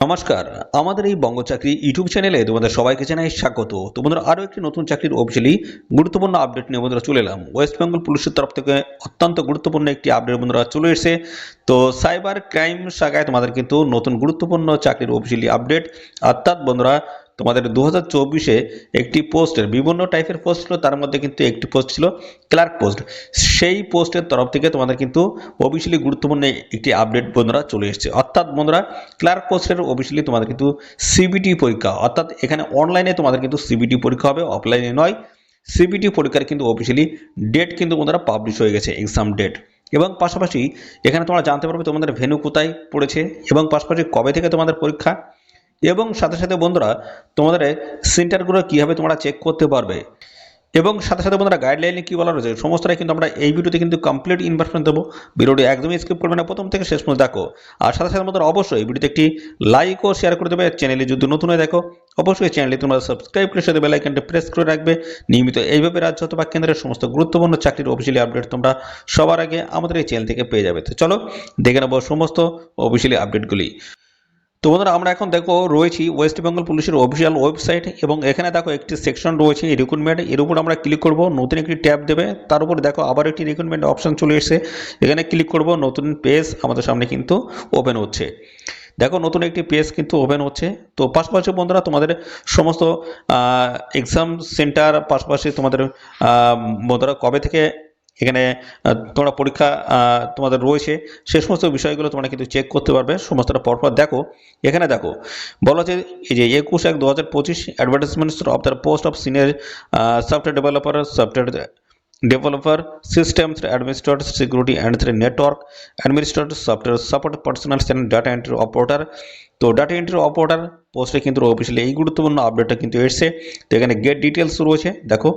নমস্কার। আমাদের এই বঙ্গ চাকরি ইউটিউব চ্যানেলে তোমাদের সবাইকে জানাই স্বাগত। তোমাদের আরও একটি নতুন চাকরির অফিসিয়ালি গুরুত্বপূর্ণ আপডেট নিয়ে বন্ধুরা চলে এলাম। ওয়েস্ট বেঙ্গল পুলিশের তরফ থেকে অত্যন্ত গুরুত্বপূর্ণ একটি আপডেট বন্ধুরা চলে এসেছে। তো সাইবার ক্রাইম শাখায় তোমাদের কিন্তু নতুন গুরুত্বপূর্ণ চাকরির অফিসিয়ালি আপডেট অর্থাৎ বন্ধুরা তোমাদের দু হাজার চব্বিশে একটি পোস্টের বিভিন্ন টাইপের পোস্ট ছিল, তার মধ্যে কিন্তু একটি পোস্ট ছিল ক্লার্ক পোস্ট সেই পোস্টের তরফ থেকে তোমাদের কিন্তু অফিসিয়ালি গুরুত্বপূর্ণ একটি আপডেট বন্ধুরা চলে এসেছে। অর্থাৎ বন্ধুরা ক্লার্ক পোস্টের অফিসিয়ালি তোমাদের কিন্তু সিবিটি পরীক্ষা, অর্থাৎ এখানে অনলাইনে তোমাদের কিন্তু সিবিটি পরীক্ষা হবে অফলাইনে নয়। সিবিটি পরীক্ষার কিন্তু অফিসিয়ালি ডেট কিন্তু বন্ধুরা পাবলিশ হয়ে গেছে এক্সাম ডেট এবং পাশাপাশি এখানে তোমরা জানতে পারবে তোমাদের ভেনু কোথায় পড়েছে এবং পাশাপাশি কবে থেকে তোমাদের পরীক্ষা। এবং সাথে সাথে বন্ধুরা, তোমাদের সেন্টারগুলো কীভাবে তোমরা চেক করতে পারবে? এবং সাথে সাথে বন্ধুরা গাইডলাইনে কী বলা রয়েছে? সমস্তটাই কিন্তু আমরা এই ভিডিওতে কিন্তু কমপ্লিট ইনফরমেশন দেবো। ভিডিওটি একদমই স্কিপ করবে না, প্রথম থেকে শেষ পর্যন্ত দেখো। আর সাথে সাথে বন্ধুরা, অবশ্যই ভিডিওতে একটি লাইক ও শেয়ার করে দেবে। চ্যানেলে যদি নতুন হয়ে দেখো, অবশ্যই চ্যানেলে তোমরা সাবস্ক্রাইব করে সাথে বেলাইকনটা প্রেস করে রাখবে। নিয়মিত এইভাবে রাজ্য অথবা কেন্দ্রের সমস্ত গুরুত্বপূর্ণ চাকরির অফিসিয়ালি আপডেট তোমরা সবার আগে আমাদের এই চ্যানেল থেকে পেয়ে যাবে। তো চলো, দেখে নেব সমস্ত অফিসিয়ালি আপডেটগুলি তো বন্ধুরা, আমরা এখন দেখো রয়েছি ওয়েস্ট বেঙ্গল পুলিশের অফিসিয়াল ওয়েবসাইট এবং এখানে দেখো একটি সেকশন রয়েছে রিক্রুটমেন্ট এর উপর আমরা ক্লিক করব, নতুন একটি ট্যাব দেবে। তার উপর দেখো আবার একটি রিক্রুটমেন্ট অপশন চলে এসেছে। এখানে ক্লিক করব, নতুন পেজ আমাদের সামনে কিন্তু ওপেন হচ্ছে। দেখো নতুন একটি পেজ কিন্তু ওপেন হচ্ছে। তো পাশাপাশি বন্ধুরা, তোমাদের সমস্ত এক্সাম সেন্টার পাশাপাশি তোমাদের বন্ধুরা কবে থেকে এখানে তোমরা পরীক্ষা তোমাদের রয়েছে। সে সমস্ত বিষয়গুলো তোমরা কিন্তু চেক করতে পারবে। সমস্তটা পরপর দেখো। এখানে দেখো, বলা হচ্ছে এই যে একুশ এক দু হাজার পঁচিশ advertisement of the post of senior software developer software administrator, security and the network, administrator, software support, personal and data entry operator তো ডাটা এন্ট্রি অপারেটর পোস্টে কিন্তু অফিসিয়ালি এই গুরুত্বপূর্ণ আপডেটটা কিন্তু এসছে। তো এখানে গেট ডিটেলস রয়েছে দেখো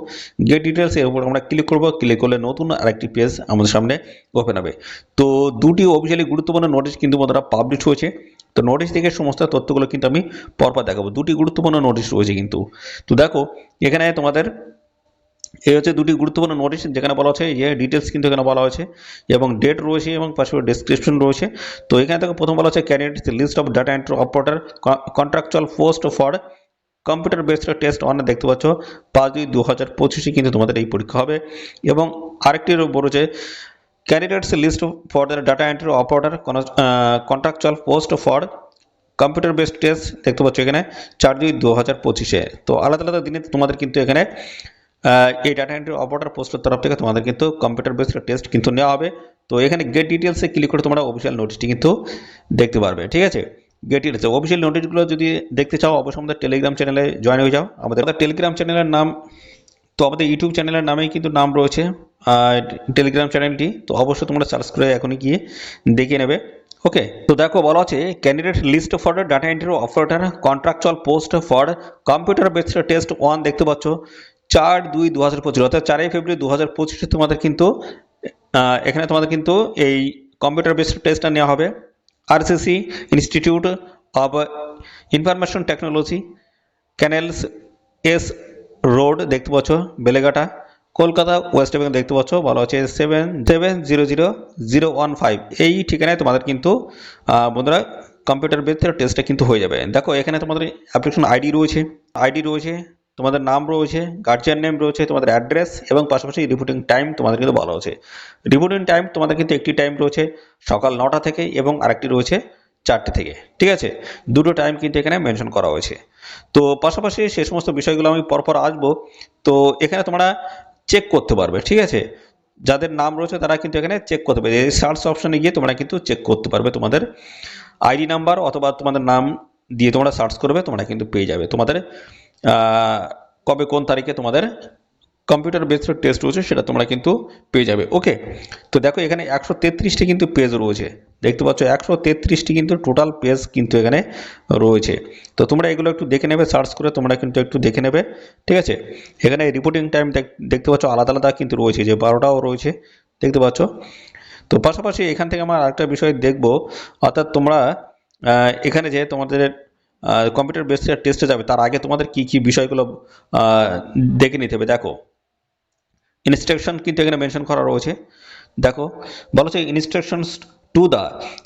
গেট ডিটেলস এর উপর আমরা ক্লিক করব। ক্লিক করলে নতুন আরেকটি পেজ আমাদের সামনে ওপেন হবে। তো দুটি অফিসিয়ালি গুরুত্বপূর্ণ নোটিশ কিন্তু বন্ধুরা পাবলিশ হয়েছে। তো নোটিশ থেকে সমস্ত তথ্যগুলো কিন্তু আমি পরপর দেখাবো। দুটি গুরুত্বপূর্ণ নোটিশ রয়েছে কিন্তু। তো দেখো, এখানে তোমাদের এই হচ্ছে দুটি গুরুত্বপূর্ণ নোটিশ যেখানে বলা হচ্ছে যে ডিটেলস কিন্তু এখানে বলা হয়েছে এবং ডেট রয়েছে এবং পাশাপাশি ডেসক্রিপশন রয়েছে। তো এখানে থেকে প্রথম বলা হচ্ছে candidate list of data entry operator contractual post for computer based test on দেখতে পাচ্ছ, পাঁচ দুই দু হাজার পঁচিশে কিন্তু তোমাদের এই পরীক্ষা হবে। এবং আরেকটির রয়েছে candidates list for the data entry operator contractual post for computer based test দেখতে পাচ্ছ এখানে, চার দুই দু হাজার পঁচিশে। তো আলাদা আলাদা দিনে তোমাদের কিন্তু এখানে এই ডাটা এন্ট্রি অপারেটর পোস্টের তরফ থেকে তোমাদের কিন্তু কম্পিউটার বেসড টেস্ট কিন্তু নেওয়া হবে। তো এখানে গেট ডিটেলসে ক্লিক করে তোমরা অফিসিয়াল নোটিশটি কিন্তু দেখতে পারবে, ঠিক আছে? গেট ডিটেলসে অফিসিয়াল নোটিশগুলো যদি দেখতে চাও, অবশ্যই আমাদের টেলিগ্রাম চ্যানেলে জয়েন হয়ে যাও। আমাদের টেলিগ্রাম চ্যানেলের নাম, তো আমাদের ইউটিউব চ্যানেলের নামেই কিন্তু নাম রয়েছে, আর টেলিগ্রাম চ্যানেলটি তো অবশ্যই তোমরা সার্চ করে এখনই গিয়ে দেখে নেবে ওকে তো দেখো, বলা আছে candidate list for data entry operator contractual post for computer based test one দেখতে পাচ্ছ। চার দুই দু হাজার পঁচিশ, অর্থাৎ চারই ফেব্রুয়ারি দু হাজার পঁচিশে তোমাদের কিন্তু এখানে তোমাদের কিন্তু এই কম্পিউটার বেসড টেস্টটা নেওয়া হবে। RCC institute of information technology canals S road দেখতে পাচ্ছ, বেলেঘাটা। কলকাতা ওয়েস্ট বেঙ্গল দেখতে পাচ্ছ বলা হচ্ছে seven seven zero zero zero one five এই ঠিকানায় তোমাদের কিন্তু বন্ধুরা কম্পিউটার বেসের টেস্টটা কিন্তু হয়ে যাবে। দেখো, এখানে তোমাদের অ্যাপ্লিকেশন আইডি রয়েছে। আইডি রয়েছে তোমাদের নাম রয়েছে গার্জিয়ান নেম রয়েছে, তোমাদের অ্যাড্রেস এবং পাশাপাশি রিপোর্টিং টাইম তোমাদের কিন্তু বলা হচ্ছে রিপোর্টিং টাইম তোমাদের কিন্তু একটি টাইম রয়েছে সকাল নটা থেকে এবং আরেকটি রয়েছে চারটে থেকে, ঠিক আছে? দুটো টাইম কিন্তু এখানে মেনশন করা হয়েছে। তো পাশাপাশি সে সমস্ত বিষয়গুলো আমি পরপর আসব। তো এখানে তোমরা চেক করতে পারবে, ঠিক আছে? যাদের নাম রয়েছে তারা কিন্তু এখানে চেক করতে পারবে। এই সার্চ অপশনে গিয়ে তোমরা কিন্তু চেক করতে পারবে তোমাদের আইডি নাম্বার অথবা তোমাদের নাম দিয়ে তোমরা সার্চ করবে, তোমরা কিন্তু পেয়ে যাবে। তোমাদের কবে কোন তারিখে তোমাদের কম্পিউটার বেসড টেস্ট রয়েছে সেটা তোমরা কিন্তু পেয়ে যাবে। ওকে তো দেখো এখানে একশো তেত্রিশটি কিন্তু পেজ রয়েছে। দেখতে পাচ্ছ একশো তেত্রিশটি কিন্তু টোটাল পেজ কিন্তু এখানে রয়েছে। তো তোমরা এগুলো একটু দেখে নেবে সার্চ করে তোমরা কিন্তু একটু দেখে নেবে। ঠিক আছে? এখানে রিপোর্টিং টাইম দেখতে পাচ্ছ আলাদা আলাদা কিন্তু রয়েছে, যে বারোটাও রয়েছে। দেখতে পাচ্ছ? তো পাশাপাশি এখান থেকে আমরা আরেকটা বিষয় দেখব। অর্থাৎ তোমরা এখানে যে তোমাদের কম্পিউটার বেসড টেস্টে যাবে। তার আগে তোমাদের কি কি বিষয়গুলো দেখে নিতে হবে। দেখো ইনস্ট্রাকশন কিন্তু এখানে মেনশন করা রয়েছে। দেখো, বলা হচ্ছে instructions to the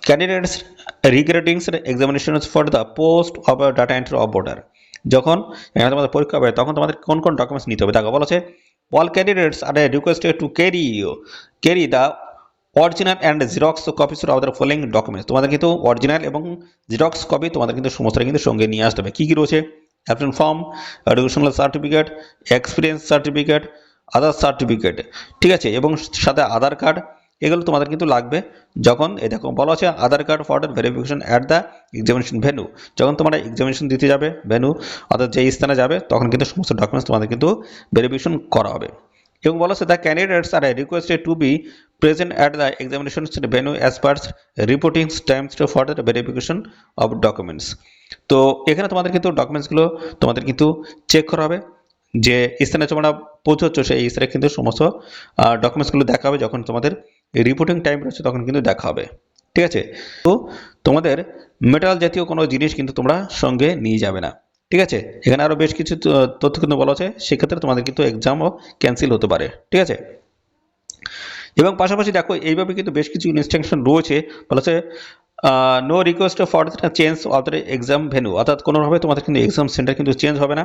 candidates regarding examinations for the post of data entry of border যখন এখানে তোমাদের পরীক্ষা হবে, তখন তোমাদের কোন কোন ডকুমেন্টস নিতে হবে? দেখো, বলা আছে all candidates are requested to carry carry the original and xerox copies of the following documents তোমাদের কিন্তু অরিজিনাল এবং জেরক্স কপি তোমাদের কিন্তু সমস্তটা কিন্তু সঙ্গে নিয়ে আসতে হবে। কী কী রয়েছে? Absent form educational certificate experience certificate other certificate ঠিক আছে? এবং সাথে আধার কার্ড এগুলো তোমাদের কিন্তু লাগবে। যখন এ দেখো, বলা আছে, Aadhaar card for verification at the examination venue যখন তোমরা এক্সামিনেশন দিতে যাবে ভেনু অর্থাৎ যে স্থানে যাবে, তখন কিন্তু সমস্ত ডকুমেন্টস তোমাদের কিন্তু ভেরিফিকেশন করা হবে। এবং বলা আছে the candidates are requested to be present at the examination venue as per reporting times for the verification of documents তো এখানে তোমাদের কিন্তু ডকুমেন্টসগুলো তোমাদের কিন্তু চেক করা হবে। যে স্থানে তোমরা পৌঁছচ্ছ সেই স্থানে কিন্তু সমস্ত ডকুমেন্টসগুলো দেখা হবে। যখন তোমাদের রিপোর্টিং টাইম রয়েছে তখন কিন্তু দেখা হবে। ঠিক আছে? তো তোমাদের মেটাল জাতীয় কোনো জিনিস কিন্তু তোমরা সঙ্গে নিয়ে যাবে না। ঠিক আছে? এখানে আরও বেশ কিছু তথ্য কিন্তু বলা আছে। সেক্ষেত্রে তোমাদের কিন্তু এক্সামও ক্যান্সেল হতে পারে। ঠিক আছে? এবং পাশাপাশি দেখো, এইভাবে কিন্তু বেশ কিছু ইনস্ট্রাকশন রয়েছে। বলা আছে no request for change of exam venue অর্থাৎ কোনোভাবে তোমাদের কিন্তু এক্সাম সেন্টার কিন্তু চেঞ্জ হবে না।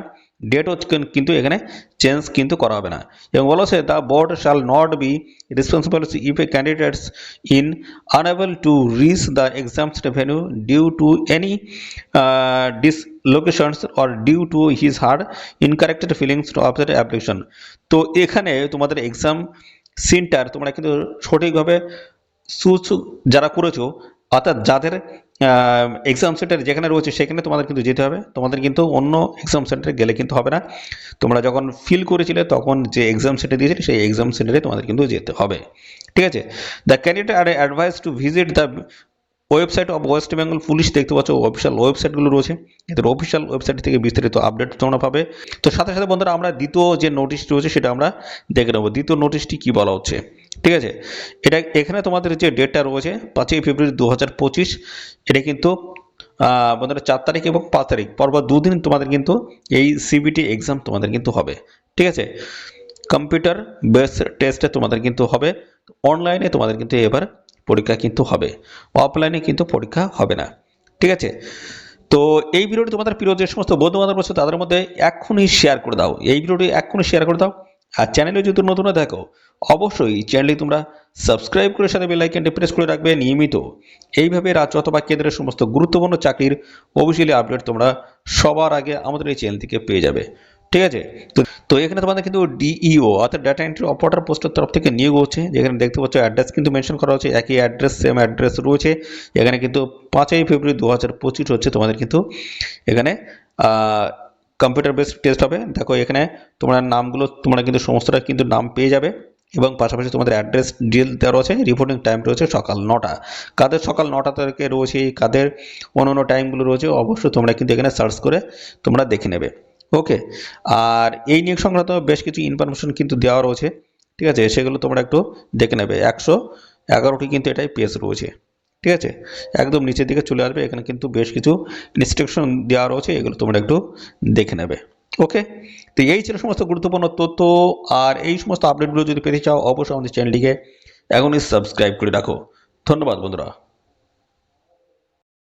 ডেটও কিন্তু এখানে চেঞ্জ কিন্তু করা হবে না। এবং বলা আছে the board shall not be responsible if a candidates in unable to reach the exam venue due to any dislocations or due to his her incorrected fillings of the application তো এখানে তোমাদের এক্সাম সেন্টার তোমরা কিন্তু সঠিকভাবে সুচ যারা করেছ, অর্থাৎ যাদের এক্সাম সেন্টার যেখানে রয়েছে সেখানে তোমাদের কিন্তু যেতে হবে। তোমাদের কিন্তু অন্য এক্সাম সেন্টারে গেলে কিন্তু হবে না। তোমরা যখন ফিল করেছিলে তখন যে এক্সাম সেন্টার দিয়েছিলে সেই এক্সাম সেন্টারে তোমাদের কিন্তু যেতে হবে। ঠিক আছে? The candidate are advise to visit the website of West Bengal police দেখতে পাচ্ছ অফিসিয়াল ওয়েবসাইটগুলো রয়েছে। এদের অফিসিয়াল ওয়েবসাইট থেকে বিস্তারিত আপডেট তোমরা পাবে। তো সাথে সাথে বন্ধুরা, আমরা দ্বিতীয় যে নোটিশটি রয়েছে, সেটা আমরা দেখে নেব। দ্বিতীয় নোটিশটি কী বলা হচ্ছে? ঠিক আছে? এটা এখানে তোমাদের যে ডেটটা রয়েছে, পাঁচই ফেব্রুয়ারি দু হাজার পঁচিশ, এটা কিন্তু বন্ধুরা, চার তারিখ এবং পাঁচ তারিখ। পরপর দুদিন তোমাদের কিন্তু এই সিবিটি এক্সাম তোমাদের কিন্তু হবে। ঠিক আছে? কম্পিউটার বেস টেস্টে তোমাদের কিন্তু হবে। অনলাইনে তোমাদের কিন্তু এবার পরীক্ষা কিন্তু হবে। অফলাইনে কিন্তু পরীক্ষা হবে না। ঠিক আছে? তো এই ভিডিওটি তোমাদের প্রিয় যে সমস্ত বন্ধু বান্ধব রয়েছে, তাদের মধ্যে এক্ষুনি শেয়ার করে দাও। এই ভিডিওটি এক্ষুনি শেয়ার করে দাও। আর চ্যানেলে যদি নতুন দেখো অবশ্যই চ্যানেলটি তোমরা সাবস্ক্রাইব করে সাথে বেল আইকনটি প্রেস করে রাখবে নিয়মিত। এইভাবে রাজ্য অথবা কেন্দ্রের সমস্ত গুরুত্বপূর্ণ চাকরির অফিসিয়ালি আপডেট তোমরা সবার আগে আমাদের এই চ্যানেল থেকে পেয়ে যাবে। ঠিক আছে? তো তো এখানে তোমাদের কিন্তু ডিইও অর্থাৎ ডাটা এন্ট্রি অপারেটর পোস্টের তরফ থেকে নিয়োগ হচ্ছে, যেখানে দেখতে পাচ্ছ অ্যাড্রেস কিন্তু মেনশন করা হচ্ছে, একই অ্যাড্রেস সেম অ্যাড্রেস রয়েছে, এখানে কিন্তু পাঁচই ফেব্রুয়ারি দু হাজার পঁচিশ হচ্ছে তোমাদের কিন্তু এখানে কম্পিউটার বেসড টেস্ট হবে। দেখো এখানে তোমরা নামগুলো, তোমরা কিন্তু সমস্তটা কিন্তু নাম পেয়ে যাবে এবং পাশাপাশি তোমাদের অ্যাড্রেস ডিল দেওয়া রয়েছে রিপোর্টিং টাইম রয়েছে সকাল নটা। কাদের সকাল নটা থেকে রয়েছে, কাদের অন্য অন্য টাইমগুলো রয়েছে, অবশ্যই তোমরা কিন্তু এখানে সার্চ করে তোমরা দেখে নেবে। ওকে আর এই নিয়োগ সংক্রান্ত বেশ কিছু ইনফরমেশন কিন্তু দেওয়া রয়েছে। ঠিক আছে? সেগুলো তোমরা একটু দেখে নেবে। একশো এগারোটি কিন্তু এটাই পেজ রয়েছে। ঠিক আছে? একদম নিচের দিকে চলে আসবে। এখানে কিন্তু বেশ কিছু ইনস্ট্রাকশন দেওয়া রয়েছে। এগুলো তোমরা একটু দেখে নেবে। ওকে তো এই ছিল সমস্ত গুরুত্বপূর্ণ তথ্য। আর এই সমস্ত আপডেটগুলো যদি পেতে চাও, অবশ্যই আমাদের চ্যানেলটিকে এখনই সাবস্ক্রাইব করে রাখো। ধন্যবাদ বন্ধুরা।